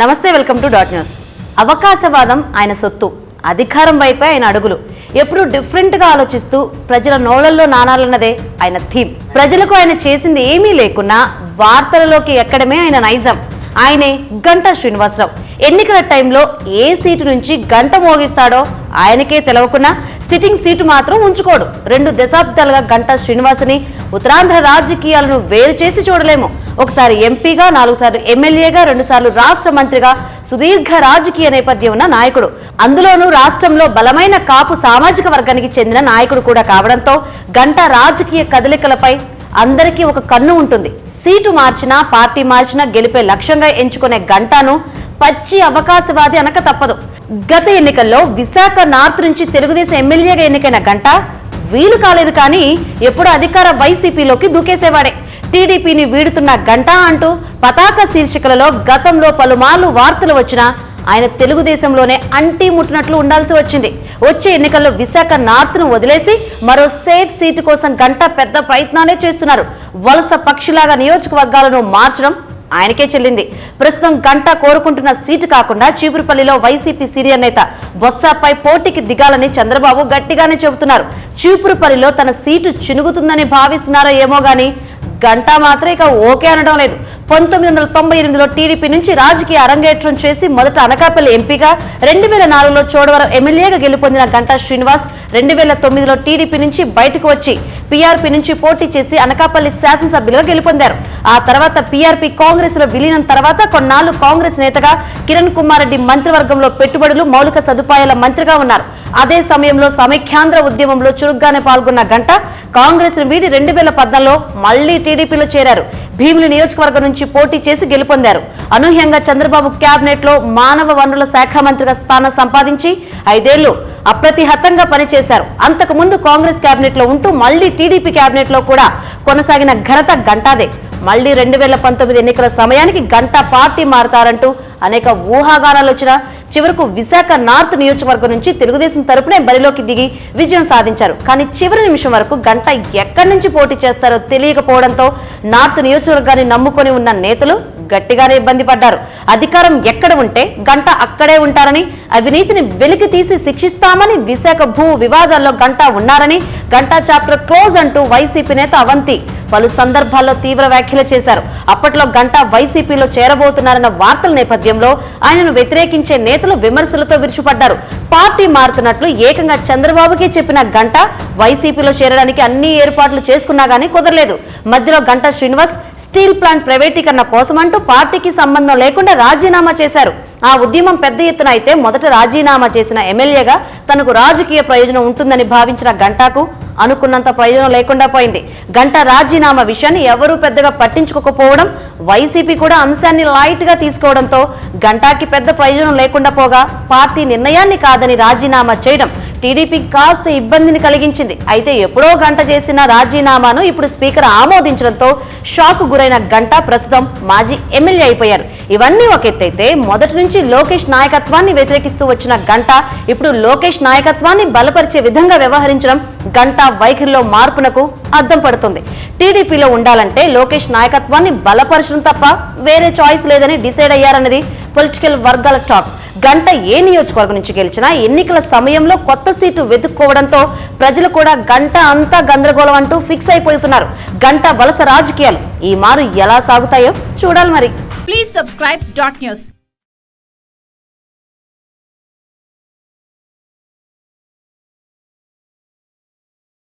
నమస్తే welcome to dot news. అవకాశవాదం ఆయన సొత్తు అధికారం వైపే ఆయన అడుగులు. ఎప్పుడూ డిఫరెంట్గా ఆలోచిస్తూ ప్రజల నోళ్ళలో నానాలన్నదే ఆయన థీమ్. ప్రజలకు ఆయన చేసింది ఏమీ లేకున్నా వార్తలలోకి ఎక్కడమే ఆయన నైజం. ఆయనే గంటా శ్రీనివాసరావు. ఎన్నికల టైంలో ఏ సీటు నుంచి గంట మోగిస్తాడో ఆయనకే తెలవకున్నా సిట్టింగ్ సీటు మాత్రం ఉంచుకోడు. రెండు దశాబ్దాలుగా గంటా శ్రీనివాసని ఉత్తరాంధ్ర రాజకీయాలను వేరు చేసి చూడలేము. ఒకసారి ఎంపీగా నాలుగు సార్లు ఎమ్మెల్యేగా రెండు సార్లు రాష్ట్ర మంత్రిగా సుదీర్ఘ రాజకీయ నేపథ్యం ఉన్న నాయకుడు. అందులోనూ రాష్ట్రంలో బలమైన కాపు సామాజిక వర్గానికి చెందిన నాయకుడు కూడా కావడంతో గంట రాజకీయ కదలికలపై అందరికీ ఒక కన్ను ఉంటుంది. సీటు మార్చినా పార్టీ మార్చినా గెలిపే లక్ష్యంగా ఎంచుకునే గంటాను పచ్చి అవకాశవాది అనక తప్పదు. గత ఎన్నికల్లో విశాఖ నార్త్ నుంచి తెలుగుదేశం ఎమ్మెల్యేగా ఎన్నికైన గంట వీలు కాలేదు కానీ ఎప్పుడు అధికార వైసీపీలోకి దూకేసేవాడే. టీడీపీని వీడుతున్న గంట అంటూ పతాక శీర్షికలలో గతంలో పలుమార్లు వార్తలు వచ్చినా ఆయన తెలుగుదేశంలోనే అంటి ముట్టినట్లు ఉండాల్సి వచ్చింది. వచ్చే ఎన్నికల్లో విశాఖ నార్త్ను వదిలేసి మరో సేఫ్ సీటు కోసం గంట పెద్ద ప్రయత్నాలే చేస్తున్నారు. వలస పక్షిలాగా నియోజకవర్గాలను మార్చడం ఆయనకే చెల్లింది. ప్రస్తుతం గంట కోరుకుంటున్న సీటు కాకుండా చీపురుపల్లిలో వైసీపీ సీనియర్ నేత బొత్సాపై పోటీకి దిగాలని చంద్రబాబు గట్టిగానే చెబుతున్నారు. చీపురుపల్లిలో తన సీటు చినుగుతుందని భావిస్తున్నారో ఏమో గానీ గంటా మాత్రం ఇక ఓకే అనడం లేదు. పంతొమ్మిది వందల తొంభై ఎనిమిదిలో టీడీపీ నుంచి రాజకీయ అరంగేట్రం చేసి మొదట అనకాపల్లి ఎంపీగా రెండు వేల నాలుగులో చోడవరం ఎమ్మెల్యేగా గెలుపొందిన గంటా శ్రీనివాస్ రెండు వేల తొమ్మిదిలో టీడీపీ నుంచి బయటకు వచ్చి పీఆర్పీ నుంచి పోటీ చేసి అనకాపల్లి శాసనసభ్యులుగా గెలుపొందారు. ఆ తర్వాత పీఆర్పీ కాంగ్రెస్లో విలీనం తర్వాత కొన్నాళ్ళు కాంగ్రెస్ నేతగా కిరణ్ కుమార్ రెడ్డి మంత్రివర్గంలో పెట్టుబడులు మౌలిక సదుపాయాల మంత్రిగా ఉన్నారు. అదే సమయంలో సమైఖ్యాంధ్ర ఉద్యమంలో చురుగ్గానే పాల్గొన్న గంట కాంగ్రెస్ వీడి రెండు వేల పద్నాలుగులో మళ్ళీ టీడీపీలో చేరారు. భీమిలి నియోజకవర్గం నుంచి పోటీ చేసి గెలుపొందారు. అనూహ్యంగా చంద్రబాబు కేబినెట్లో మానవ వనరుల శాఖ మంత్రిగా స్థానం సంపాదించి ఐదేళ్ళు అప్రతిహతంగా పనిచేశారు. అంతకు ముందు కాంగ్రెస్ కేబినెట్లో ఉంటూ మళ్ళీ టీడీపీ కేబినెట్లో కూడా కొనసాగిన ఘనత గంటాదే మళ్ళీ రెండు వేల పంతొమ్మిది ఎన్నికల సమయానికి గంట పార్టీ మారతారంటూ అనేక ఊహాగానాలు వచ్చినా చివరకు విశాఖ నార్త్ నియోజకవర్గం నుంచి తెలుగుదేశం తరపునే బరిలోకి దిగి విజయం సాధించారు. కానీ చివరి నిమిషం వరకు గంట ఎక్కడి నుంచి పోటీ చేస్తారో తెలియకపోవడంతో నార్త్ నియోజకవర్గాన్ని నమ్ముకొని ఉన్న నేతలు గట్టిగానే ఇబ్బంది పడ్డారు. అధికారం ఎక్కడ ఉంటే గంట అక్కడే ఉంటారని అవినీతిని వెలికి తీసి శిక్షిస్తామని విశాఖ భూ వివాదాల్లో గంట ఉన్నారని గంటా చాప్టర్ క్లోజ్ అంటూ వైసీపీ నేత అవంతి పలు సందర్భాల్లో తీవ్ర వ్యాఖ్యలు చేశారు. అప్పట్లో గంట వైసీపీలో చేరబోతున్నారన్న వార్తల నేపథ్యంలో ఆయనను వ్యతిరేకించే నేతలు విమర్శలతో విరుచుపడ్డారు. పార్టీ మారుతున్నట్లు ఏకంగా చంద్రబాబుకే చెప్పిన గంట వైసీపీలో చేరడానికి అన్ని ఏర్పాట్లు చేసుకున్నా గానీ కుదరలేదు. మధ్యలో గంట శ్రీనివాస్ స్టీల్ ప్లాంట్ ప్రైవేటీకరణ కోసమంటూ పార్టీకి సంబంధం లేకుండా రాజీనామా చేశారు. ఆ ఉద్యమం పెద్ద ఎత్తున అయితే మొదట రాజీనామా చేసిన ఎమ్మెల్యేగా తనకు రాజకీయ ప్రయోజనం ఉంటుందని భావించిన గంటాకు అనుకున్నంత ప్రయోజనం లేకుండా పోయింది. గంట రాజీనామా విషయాన్ని ఎవరూ పెద్దగా పట్టించుకోకపోవడం వైసీపీ కూడా అంశాన్ని లైట్గా తీసుకోవడంతో గంటాకి పెద్ద ప్రయోజనం లేకుండా పోగా పార్టీ నిర్ణయాన్ని కాదని రాజీనామా చేయడం టీడీపీ కాస్త ఇబ్బందిని కలిగించింది. అయితే ఎప్పుడో గంట చేసిన రాజీనామాను ఇప్పుడు స్పీకర్ ఆమోదించడంతో షాక్ గురైన గంట ప్రస్తుతం మాజీ ఎమ్మెల్యే అయిపోయారు. ఇవన్నీ ఒక ఎత్తైతే మొదటి నుంచి లోకేష్ నాయకత్వాన్ని వ్యతిరేకిస్తూ వచ్చిన గంట ఇప్పుడు లోకేష్ నాయకత్వాన్ని బలపరిచే విధంగా వ్యవహరించడం గంట వైఖరిలో మార్పునకు అద్దం పడుతుంది. టీడీపీలో ఉండాలంటే లోకేష్ నాయకత్వాన్ని బలపరచడం తప్ప వేరే చాయిస్ లేదని డిసైడ్ అయ్యారన్నది పొలిటికల్ వర్గాల టాక్. గంట ఏ నియోజకవర్గం నుంచి గెలిచినా ఎన్నికల సమయంలో కొత్త సీటు వెతుక్కోవడంతో ప్రజలు కూడా గంట అంతా గందరగోళం అంటూ ఫిక్స్ అయిపోతున్నారు. గంట వలస రాజకీయాలు ఈ మారు ఎలా సాగుతాయో చూడాలి మరి. Please subscribe dot news